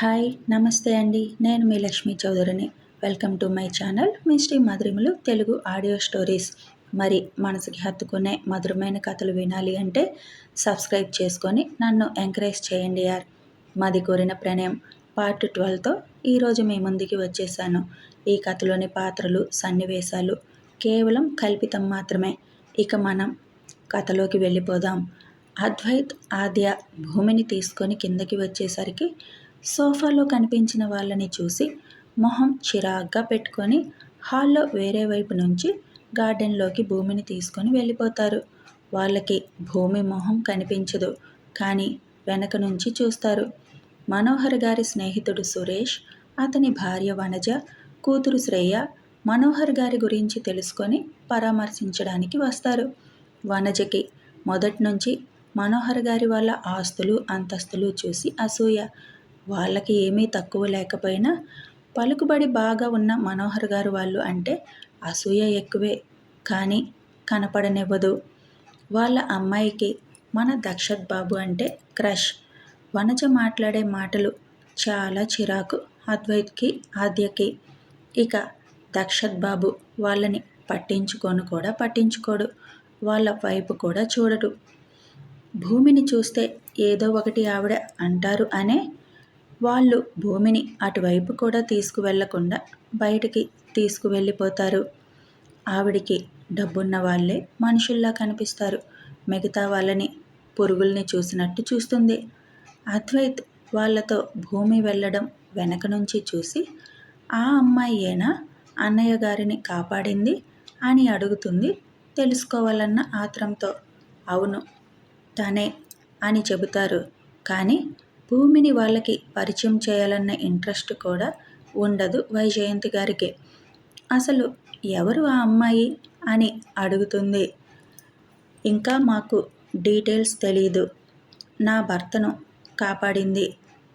Hi నమస్తే అండి. నేను మీ Lakshmi చౌదరిని. Welcome to my channel. Me Shri మధురిములు Telugu audio stories. మరి మనసుకి హత్తుకునే మధురమైన కథలు వినాలి అంటే సబ్స్క్రైబ్ చేసుకొని నన్ను ఎంకరేజ్ చేయండి యార్. మాది కోరిన ప్రణయం. పార్ట్ ట్వెల్వ్తో ఈరోజు మీ ముందుకి వచ్చేసాను. ఈ కథలోని పాత్రలు సన్నివేశాలు కేవలం కల్పితం మాత్రమే. ఇక మనం కథలోకి వెళ్ళిపోదాం. అద్వైత్ ఆద్య భూమిని తీసుకొని కిందకి వచ్చేసరికి సోఫాలో కనిపించిన వాళ్ళని చూసి మొహం చిరాగ్గా పెట్టుకొని హాల్లో వేరే వైపు నుంచి గార్డెన్లోకి భూమిని తీసుకొని వెళ్ళిపోతారు. వాళ్ళకి భూమి మొహం కనిపించదు కానీ వెనక నుంచి చూస్తారు. మనోహర్ గారి స్నేహితుడు సురేష్ అతని భార్య వనజ కూతురు శ్రేయ మనోహర్ గారి గురించి తెలుసుకొని పరామర్శించడానికి వస్తారు. వనజకి మొదటి నుంచి మనోహర్ గారి వాళ్ళ ఆస్తులు అంతస్తులు చూసి అసూయ. వాళ్ళకి ఏమీ తక్కువ లేకపోయినా పలుకుబడి బాగా ఉన్న మనోహర్ గారు వాళ్ళు అంటే అసూయ ఎక్కువే కానీ కనపడనివ్వదు. వాళ్ళ అమ్మాయికి మన దక్షత్ బాబు అంటే క్రష్. వనజ మాట్లాడే మాటలు చాలా చిరాకు అద్వైత్కి ఆద్యకి. ఇక దక్షత్ బాబు వాళ్ళని పట్టించుకొని కూడా పట్టించుకోడు. వాళ్ళ వైపు కూడా చూడడు. భూమిని చూస్తే ఏదో ఒకటి ఆవిడ అంటారు అనే వాళ్ళు భూమిని అటువైపు కూడా తీసుకువెళ్ళకుండా బయటికి తీసుకువెళ్ళిపోతారు. ఆవిడికి డబ్బున్న వాళ్ళే మనుషుల్లా కనిపిస్తారు. మిగతా వాళ్ళని పురుగుల్ని చూసినట్టు చూస్తుంది. అద్వైత్ వాళ్ళతో భూమి వెళ్ళడం వెనక నుంచి చూసి ఆ అమ్మాయేనా? అన్నయ్య గారిని కాపాడింది? అని అడుగుతుంది తెలుసుకోవాలన్న ఆత్రంతో. అవును తనే అని చెబుతారు. కానీ భూమిని వాళ్ళకి పరిచయం చేయాలన్న ఇంట్రెస్ట్ కూడా ఉండదు వైజయంతి గారికి. అసలు ఎవరు ఆ అమ్మాయి అని అడుగుతుంది. ఇంకా మాకు డీటెయిల్స్ తెలియదు నా భర్తను కాపాడింది.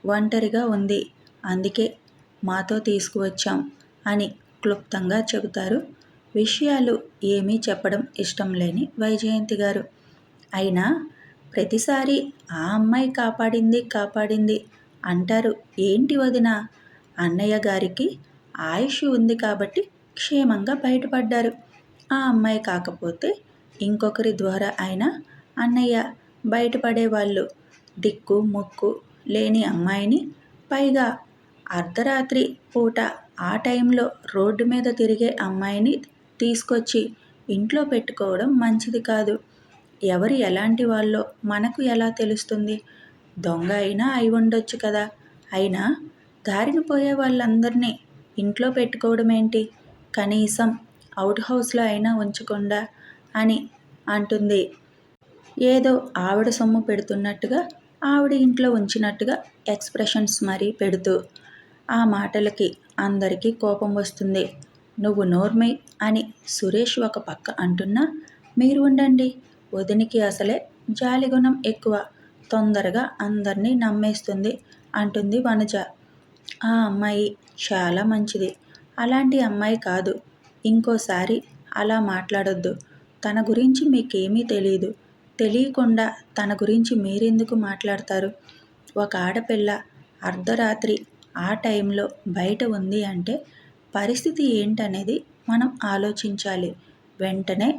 ఒంటరిగా ఉంది. అందుకే మాతో తీసుకువచ్చాం అని క్లుప్తంగా చెబుతారు. విషయాలు ఏమీ చెప్పడం ఇష్టం లేని వైజయంతి గారు. అయినా ప్రతిసారి ఆ అమ్మాయి కాపాడింది కాపాడింది అంటారు. ఏంటి వదిన? అన్నయ్య గారికి ఆయుష్ ఉంది కాబట్టి క్షేమంగా బయటపడ్డారు. ఆ అమ్మాయి కాకపోతే ఇంకొకరి ద్వారా అయినా అన్నయ్య బయటపడేవాళ్ళు. దిక్కు ముక్కు లేని అమ్మాయిని పైగా అర్ధరాత్రి పూట ఆ టైంలో రోడ్డు మీద తిరిగే అమ్మాయిని తీసుకొచ్చి ఇంట్లో పెట్టుకోవడం మంచిది కాదు. ఎవరు ఎలాంటి వాళ్ళో మనకు ఎలా తెలుస్తుంది? దొంగ అయినా అయి ఉండొచ్చు కదా. అయినా దారిన పోయే వాళ్ళందరినీ ఇంట్లో పెట్టుకోవడం ఏంటి కనీసం అవుట్ హౌస్లో అయినా ఉంచకుండా అని అంటుంది. ఏదో ఆవిడ సొమ్ము పెడుతున్నట్టుగా ఆవిడ ఇంట్లో ఉంచినట్టుగా ఎక్స్ప్రెషన్స్ మరీ పెడుతూ ఆ మాటలకి అందరికీ కోపం వస్తుంది. నువ్వు నోర్మై అని సురేష్ ఒక పక్క అంటున్నా మీరు ఉండండి. వదినికి అసలే జాలిగుణం ఎక్కువ. తొందరగా అందరినీ నమ్మేస్తుంది అంటుంది వనజ. ఆ అమ్మాయి చాలా మంచిది. అలాంటి అమ్మాయి కాదు. ఇంకోసారి అలా మాట్లాడొద్దు. తన గురించి మీకేమీ తెలియదు తెలియకుండా తన గురించి మీరెందుకు మాట్లాడతారు? ఒక ఆడపిల్ల అర్ధరాత్రి ఆ టైంలో బయట ఉంది అంటే పరిస్థితి ఏంటనేది మనం ఆలోచించాలి. వెంటనే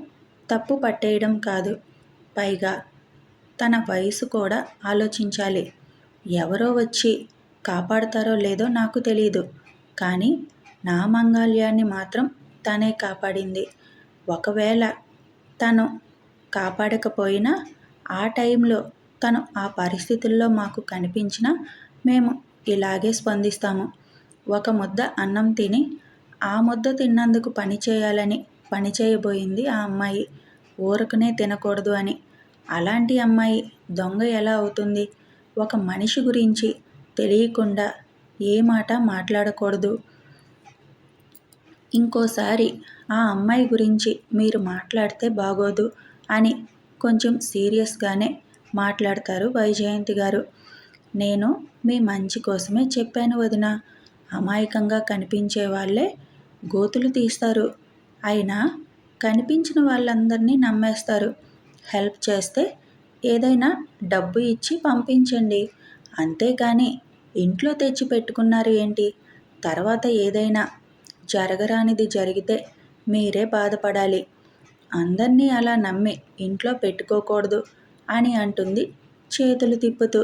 తప్పు పట్టేయడం కాదు. పైగా తన వయసు కూడా ఆలోచించాలి. ఎవరో వచ్చి కాపాడతారో లేదో నాకు తెలియదు కానీ నా మంగళ్యాన్ని మాత్రం తనే కాపాడింది. ఒకవేళ తను కాపాడకపోయినా ఆ టైంలో తను ఆ పరిస్థితుల్లో మాకు కనిపించినా మేము ఇలాగే స్పందిస్తాము. ఒక ముద్ద అన్నం తిని ఆ ముద్ద తిన్నందుకు పని చేయాలని పని చేయబోయింది ఆ అమ్మాయి. ఊరకనే తినకూడదు అని. అలాంటి అమ్మాయి దొంగ ఎలా అవుతుంది? ఒక మనిషి గురించి తెలియకుండా ఏ మాట మాట్లాడకూడదు. ఇంకోసారి ఆ అమ్మాయి గురించి మీరు మాట్లాడితే బాగోదు అని కొంచెం సీరియస్గానే మాట్లాడతారు వైజయంతి గారు. నేను మీ మంచి కోసమే చెప్పాను వదిన. అమాయకంగా కనిపించే వాళ్ళే గోతులు తీస్తారు. అయినా కనిపించిన వాళ్ళందరినీ నమ్మేస్తారు. హెల్ప్ చేస్తే ఏదైనా డబ్బు ఇచ్చి పంపించండి. అంతేకాని ఇంట్లో తెచ్చి పెట్టుకున్నారు ఏంటి? తర్వాత ఏదైనా జరగరానిది జరిగితే మీరే బాధపడాలి. అందరినీ అలా నమ్మి ఇంట్లో పెట్టుకోకూడదు అని అంటుంది చేతులు తిప్పుతూ.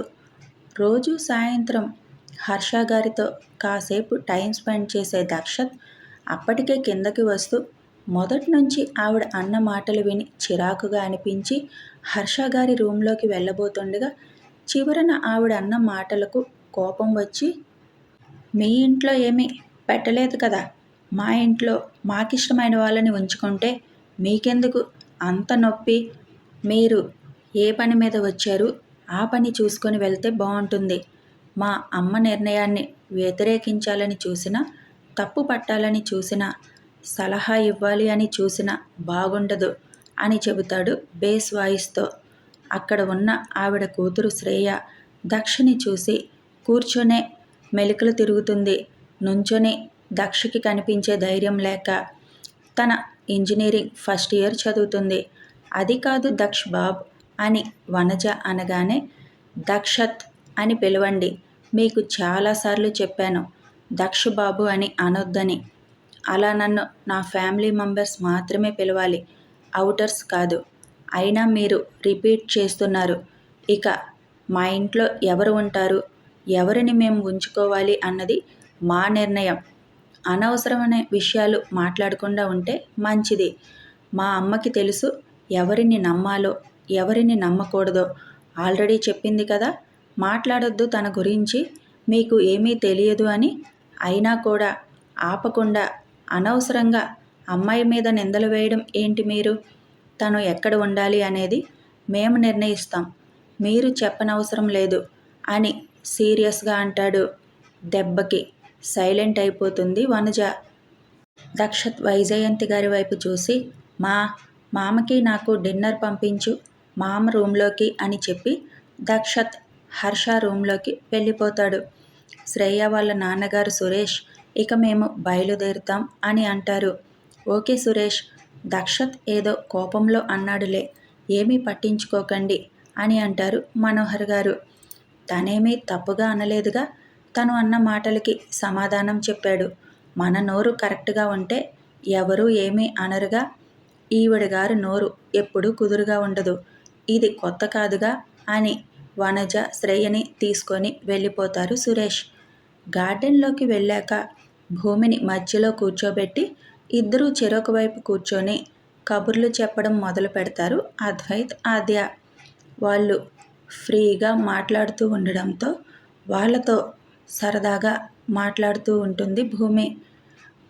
రోజు సాయంత్రం హర్ష గారితో కాసేపు టైం స్పెండ్ చేసే దక్షత్ అప్పటికే కిందకి వస్తూ మొదటి నుంచి ఆవిడ అన్న మాటలు విని చిరాకుగా అనిపించి హర్ష గారి రూంలోకి వెళ్ళబోతుండగా చివరన ఆవిడ అన్న మాటలకు కోపం వచ్చి మీ ఇంట్లో ఏమీ పెట్టలేదు కదా? మా ఇంట్లో మాకిష్టమైన వాళ్ళని ఉంచుకుంటే మీకెందుకు అంత నొప్పి? మీరు ఏ పని మీద వచ్చారు? ఆ పని చూసుకొని వెళ్తే బాగుంటుంది. మా అమ్మ నిర్ణయాన్ని వ్యతిరేకించాలని చూసినా తప్పు పట్టాలని చూసినా సలహా ఇవ్వాలి అని చూసినా బాగుండదు అని చెబుతాడు బేస్ వాయిస్తో. అక్కడ ఉన్న ఆవిడ కూతురు శ్రేయ దక్షని చూసి కూర్చొనే మెలికలు తిరుగుతుంది. నుంచొని దక్షకి కనిపించే ధైర్యం లేక తన ఇంజనీరింగ్ ఫస్ట్ ఇయర్ చదువుతుంది. అది కాదు దక్ష్ బాబ్ అని వనజ అనగానే దక్షత్ అని పిలవండి. మీకు చాలాసార్లు చెప్పాను దక్ష బాబు అని అనొద్దని. అలా నన్ను నా ఫ్యామిలీ మెంబర్స్ మాత్రమే పిలవాలి. అవుటర్స్ కాదు. అయినా మీరు రిపీట్ చేస్తున్నారు. ఇక మా ఇంట్లో ఎవరు ఉంటారు? ఎవరిని మేము ఉంచుకోవాలి అన్నది మా నిర్ణయం. అనవసరమైన విషయాలు మాట్లాడకుండా ఉంటే మంచిది. మా అమ్మకి తెలుసు ఎవరిని నమ్మాలో ఎవరిని నమ్మకూడదో. ఆల్రెడీ చెప్పింది కదా? మాట్లాడొద్దు తన గురించి. మీకు ఏమీ తెలియదు అని అయినా కూడా ఆపకుండా అనవసరంగా అమ్మాయి మీద నిందలు వేయడం ఏంటి మీరు? తను ఎక్కడ ఉండాలి అనేది మేము నిర్ణయిస్తాం. మీరు చెప్పనవసరం లేదు అని సీరియస్గా అంటాడు దెబ్బకి. సైలెంట్ అయిపోతుంది వనజ. దక్షత్ వైజయంతి గారి వైపు చూసి మా మామకి నాకు డిన్నర్ పంపించు మామ రూమ్లోకి అని చెప్పి దక్షత్ హర్ష రూమ్లోకి వెళ్ళిపోతాడు. శ్రేయ వాళ్ళ నాన్నగారు సురేష్ ఇక మేము బయలుదేరుతాం అని అంటారు. ఓకే సురేష్ దక్షత్ ఏదో కోపంలో అన్నాడులే. ఏమీ పట్టించుకోకండి అని అంటారు మనోహర్ గారు. తనేమీ తప్పుగా అనలేదుగా. తను అన్న మాటలకి సమాధానం చెప్పాడు. మన నోరు కరెక్ట్గా ఉంటే ఎవరూ ఏమీ అనరుగా. ఈవిడ గారు నోరు ఎప్పుడూ కుదురుగా ఉండదు. ఇది కొత్త కాదుగా అని వనజ శ్రేయని తీసుకొని వెళ్ళిపోతారు సురేష్. గార్డెన్లోకి వెళ్ళాక భూమిని మధ్యలో కూర్చోబెట్టి ఇద్దరూ చెరొక వైపు కూర్చొని కబుర్లు చెప్పడం మొదలు పెడతారు. అద్వైత్ ఆద్య వాళ్ళు ఫ్రీగా మాట్లాడుతూ ఉండడంతో వాళ్ళతో సరదాగా మాట్లాడుతూ ఉంటుంది భూమి.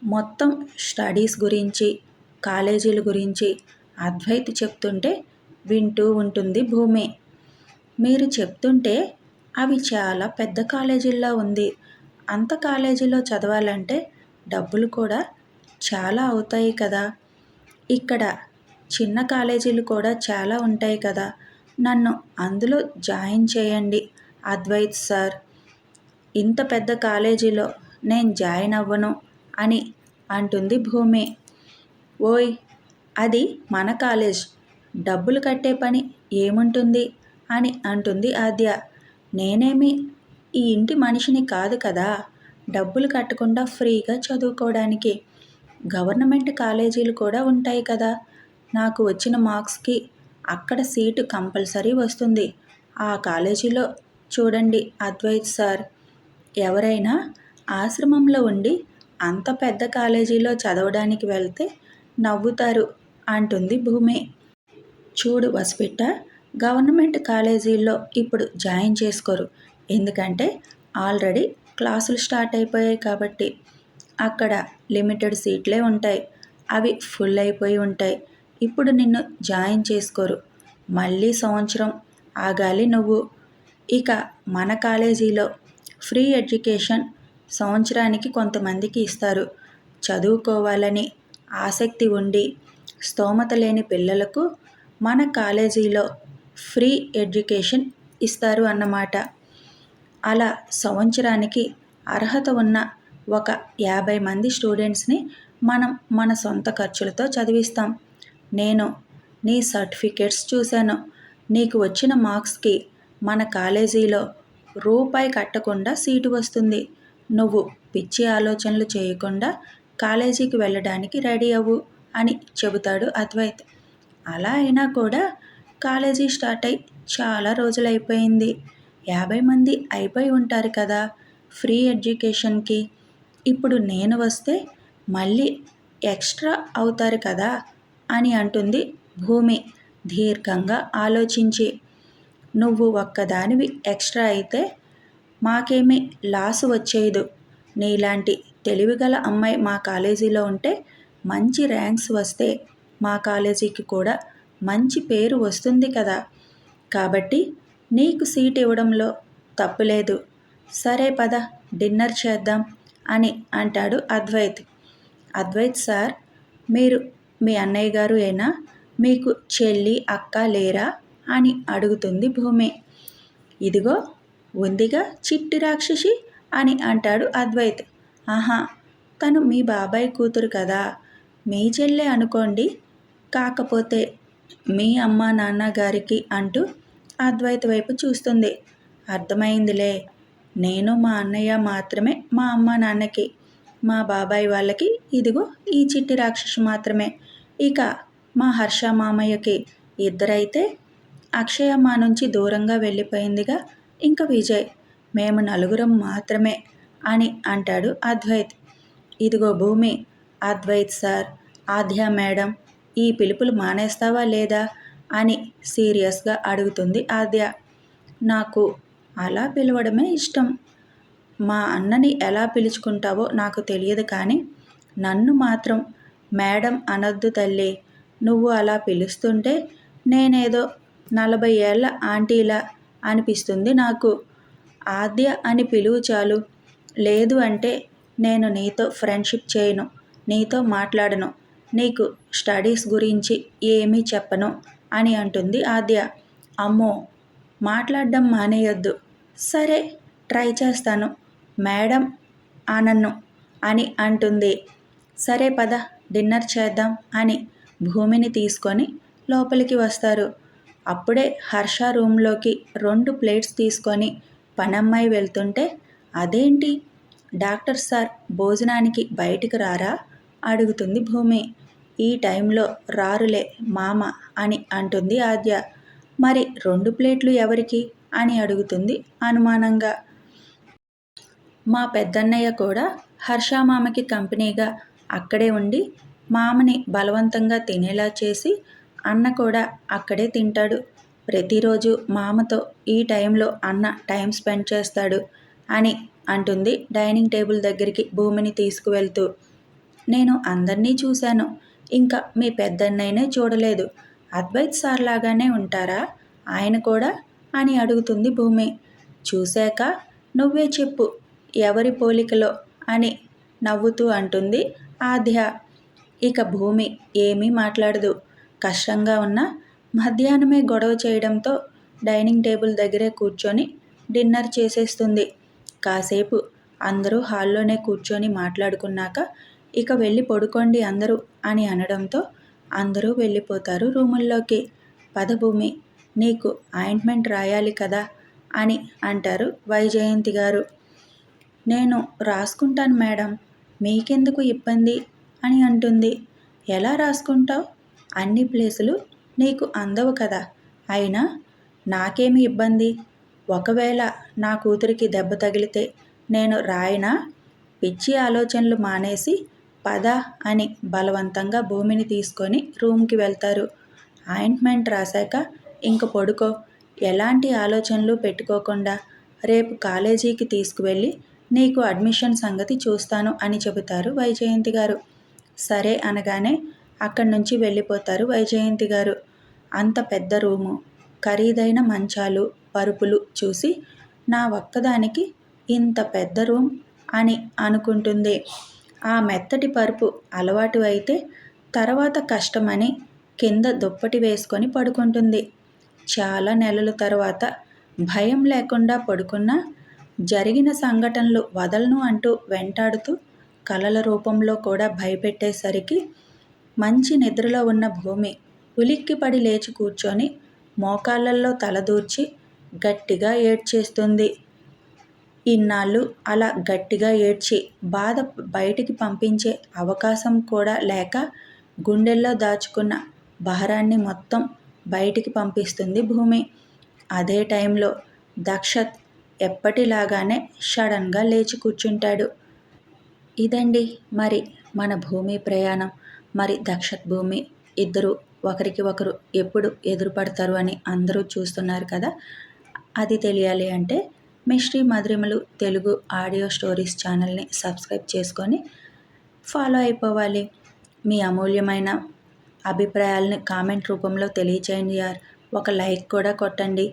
మొత్తం స్టడీస్ గురించి కాలేజీల గురించి అద్వైత్ చెప్తుంటే వింటూ ఉంటుంది భూమి. మీరు చెప్తుంటే అవి చాలా పెద్ద కాలేజీల్లో ఉంది. అంత కాలేజీలో చదవాలంటే డబ్బులు కూడా చాలా అవుతాయి కదా. ఇక్కడ చిన్న కాలేజీలు కూడా చాలా ఉంటాయి కదా. నన్ను అందులో జాయిన్ చేయండి అద్వైత్ సార్. ఇంత పెద్ద కాలేజీలో నేను జాయిన్ అవ్వను అని అంటుంది భూమి. ఓయ్ అది మన కాలేజ్. డబ్బులు కట్టే పని ఏముంటుంది అని అంటుంది ఆద్య. నేనేమి ఈ ఇంటి మనిషిని కాదు కదా? డబ్బులు కట్టకుండా ఫ్రీగా చదువుకోవడానికి. గవర్నమెంట్ కాలేజీలు కూడా ఉంటాయి కదా. నాకు వచ్చిన మార్క్స్కి అక్కడ సీటు కంపల్సరీ వస్తుంది. ఆ కాలేజీలో చూడండి అద్వైత్ సార్. ఎవరైనా ఆశ్రమంలో ఉండి అంత పెద్ద కాలేజీలో చదవడానికి వెళ్తే నవ్వుతారు అంటుంది భూమి. చూడు వసిపిట్ట గవర్నమెంట్ కాలేజీల్లో ఇప్పుడు జాయిన్ చేసుకోరు. ఎందుకంటే ఆల్రెడీ క్లాసులు స్టార్ట్ అయిపోయాయి కాబట్టి అక్కడ లిమిటెడ్ సీట్లే ఉంటాయి. అవి ఫుల్ అయిపోయి ఉంటాయి. ఇప్పుడు నిన్ను జాయిన్ చేసుకోరు. మళ్ళీ సంవత్సరం ఆగాలి నువ్వు. ఇక మన కాలేజీలో ఫ్రీ ఎడ్యుకేషన్ సంవత్సరానికి కొంతమందికి ఇస్తారు. చదువుకోవాలని ఆసక్తి ఉండి స్తోమత లేని పిల్లలకు మన కాలేజీలో ఫ్రీ ఎడ్యుకేషన్ ఇస్తారు అన్నమాట. అలా సంవత్సరానికి అర్హత ఉన్న ఒక యాభై మంది స్టూడెంట్స్ని మనం మన సొంత ఖర్చులతో చదివిస్తాం. నేను నీ సర్టిఫికేట్స్ చూశాను. నీకు వచ్చిన మార్క్స్కి మన కాలేజీలో రూపాయి కట్టకుండా సీటు వస్తుంది. నువ్వు పిచ్చి ఆలోచనలు చేయకుండా కాలేజీకి వెళ్ళడానికి రెడీ అవ్వు అని చెబుతాడు అద్వైత్. అలా అయినా కూడా కాలేజీ స్టార్ట్ అయి చాలా రోజులైపోయింది. యాభై మంది అయిపోయి ఉంటారు కదా ఫ్రీ ఎడ్యుకేషన్కి. ఇప్పుడు నేను వస్తే మళ్ళీ ఎక్స్ట్రా అవుతారు కదా అని అంటుంది భూమి. దీర్ఘంగా ఆలోచించి నువ్వు ఒక్కదానివి ఎక్స్ట్రా అయితే మాకేమీ లాస్ వచ్చేయదు. నీలాంటి తెలివిగల అమ్మాయి మా కాలేజీలో ఉంటే మంచి ర్యాంక్స్ వస్తే మా కాలేజీకి కూడా మంచి పేరు వస్తుంది కదా. కాబట్టి నీకు సీట్ ఇవ్వడంలో తప్పులేదు. సరే పద డిన్నర్ చేద్దాం అని అంటాడు అద్వైత్. అద్వైత్ సార్ మీరు మీ అన్నయ్య గారు అయినా మీకు చెల్లి అక్క లేరా? అని అడుగుతుంది భూమి. ఇదిగో ఉందిగా చిట్టి రాక్షసి అని అంటాడు అద్వైత్. ఆహా తను మీ బాబాయ్ కూతురు కదా. మీ చెల్లె అనుకోండి. కాకపోతే మీ అమ్మ నాన్న గారికి అంటూ అద్వైత వైపు చూస్తుంది. అర్థమైందిలే. నేను మా అన్నయ్య మాత్రమే మా అమ్మ నాన్నకి మా బాబాయ్ వాళ్ళకి ఇదిగో ఈ చిట్టి రాక్షసు మాత్రమే. ఇక మా హర్ష మామయ్యకి ఇద్దరైతే అక్షయ మా నుంచి దూరంగా వెళ్ళిపోయిందిగా. ఇంకా విజయ్ మేము నలుగురం మాత్రమే అని అంటాడు అద్వైత్. ఇదిగో భూమి అద్వైత్ సార్ ఆద్య మేడం ఈ పిలుపులు మానేస్తావా లేదా? అని సీరియస్గా అడుగుతుంది ఆద్య. నాకు అలా పిలవడమే ఇష్టం. మా అన్నని ఎలా పిలుచుకుంటావో నాకు తెలియదు కానీ నన్ను మాత్రం మేడం అనద్దు తల్లి. నువ్వు అలా పిలుస్తుంటే నేనేదో నలభై ఏళ్ళ ఆంటీలా అనిపిస్తుంది నాకు. ఆద్య అని పిలువు చాలు. లేదు అంటే నేను నీతో ఫ్రెండ్షిప్ చేయను నీతో మాట్లాడను. నీకు స్టడీస్ గురించి ఏమీ చెప్పను. అని అంటుంది ఆద్య. అమ్మో మాట్లాడడం మానేయొద్దు. సరే ట్రై చేస్తాను. మేడం ఆనన్ను అని అంటుంది. సరే పద డిన్నర్ చేద్దాం అని భూమిని తీసుకొని లోపలికి వస్తారు. అప్పుడే హర్ష రూమ్లోకి రెండు ప్లేట్స్ తీసుకొని పనమ్మాయి వెళ్తుంటే అదేంటి? డాక్టర్ సార్ భోజనానికి బయటికి రారా? అడుగుతుంది భూమి. ఈ టైంలో రారులే మామ అని అంటుంది ఆద్య. మరి రెండు ప్లేట్లు ఎవరికి? అని అడుగుతుంది అనుమానంగా. మా పెద్దన్నయ్య కూడా హర్ష మామకి కంపెనీగా అక్కడే ఉండి మామని బలవంతంగా తినేలా చేసి అన్న కూడా అక్కడే తింటాడు. ప్రతిరోజు మామతో ఈ టైంలో అన్న టైం స్పెండ్ చేస్తాడు అని అంటుంది డైనింగ్ టేబుల్ దగ్గరికి భూమిని తీసుకువెళ్తూ. నేను అందరినీ చూశాను. ఇంకా మీ పెద్దన్నైనా చూడలేదు. అద్వైత్ సార్ లాగానే ఉంటారా? ఆయన కూడా? అని అడుగుతుంది భూమి. చూశాక నువ్వే చెప్పు ఎవరి పోలికలో? అని నవ్వుతూ అంటుంది ఆధ్య ఇక భూమి ఏమీ మాట్లాడదు. కష్టంగా ఉన్న మధ్యాహ్నమే గొడవ చేయడంతో డైనింగ్ టేబుల్ దగ్గరే కూర్చొని డిన్నర్ చేసేస్తుంది. కాసేపు అందరూ హాల్లోనే కూర్చొని మాట్లాడుకున్నాక ఇక వెళ్ళి పడుకోండి అందరూ అని అనడంతో అందరూ వెళ్ళిపోతారు రూముల్లోకి. పదభూమి నీకు ఆయింట్మెంట్ రాయాలి కదా అని అంటారు వైజయంతి గారు. నేను రాసుకుంటాను మేడం మీకెందుకు ఇబ్బంది అని అంటుంది. ఎలా రాసుకుంటావు? అన్ని ప్లేసులు నీకు అందవు కదా అయినా నాకేమి ఇబ్బంది? ఒకవేళ నా కూతురికి దెబ్బ తగిలితే నేను రాయినా? పిచ్చి ఆలోచనలు మానేసి పద అని బలవంతంగా భూమిని తీసుకొని రూమ్కి వెళ్తారు. ఆయింట్మెంట్ రాశాక ఇంక పడుకో. ఎలాంటి ఆలోచనలు పెట్టుకోకుండా రేపు కాలేజీకి తీసుకువెళ్ళి నీకు అడ్మిషన్ సంగతి చూస్తాను అని చెబుతారు వైజయంతి గారు. సరే అనగానే అక్కడి నుంచి వెళ్ళిపోతారు వైజయంతి గారు. అంత పెద్ద రూము ఖరీదైన మంచాలు పరుపులు చూసి నా ఒక్కదానికి ఇంత పెద్ద రూమ్ అని అనుకుంటుంది. ఆ మెత్తటి పరుపు అలవాటు అయితే తర్వాత కష్టమని కింద దుప్పటి వేసుకొని పడుకుంటుంది. చాలా నెలల తర్వాత భయం లేకుండా పడుకున్న జరిగిన సంఘటనలు వదలను అంటూ వెంటాడుతూ కలల రూపంలో కూడా భయపెట్టేసరికి మంచి నిద్రలో ఉన్న భూమి ఉలిక్కిపడి లేచి కూర్చొని మోకాళ్ళల్లో తలదూర్చి గట్టిగా ఏడ్చేస్తుంది. ఇన్నాళ్ళు అలా గట్టిగా ఏడ్చి బాధ బయటికి పంపించే అవకాశం కూడా లేక గుండెల్లో దాచుకున్న భారాన్ని మొత్తం బయటికి పంపిస్తుంది భూమి. అదే టైంలో దక్షత్ ఎప్పటిలాగానే సడన్గా లేచి కూర్చుంటాడు. ఇదండి మరి మన భూమి ప్రయాణం. మరి దక్షత్ భూమి ఇద్దరు ఒకరికి ఒకరు ఎప్పుడు ఎదురుపడతారు అని అందరూ చూస్తున్నారు కదా. అది తెలియాలి అంటే మిస్ట్రీ మధురిమలు తెలుగు ఆడియో స్టోరీస్ ఛానల్ని సబ్స్క్రైబ్ చేసుకొని ఫాలో అయిపోవాలి. మీ అమూల్యమైన అభిప్రాయాలని కామెంట్ రూపంలో తెలియచేయండి యార్. ఒక లైక్ కూడా కొట్టండి.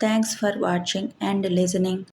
Thanks for watching and listening.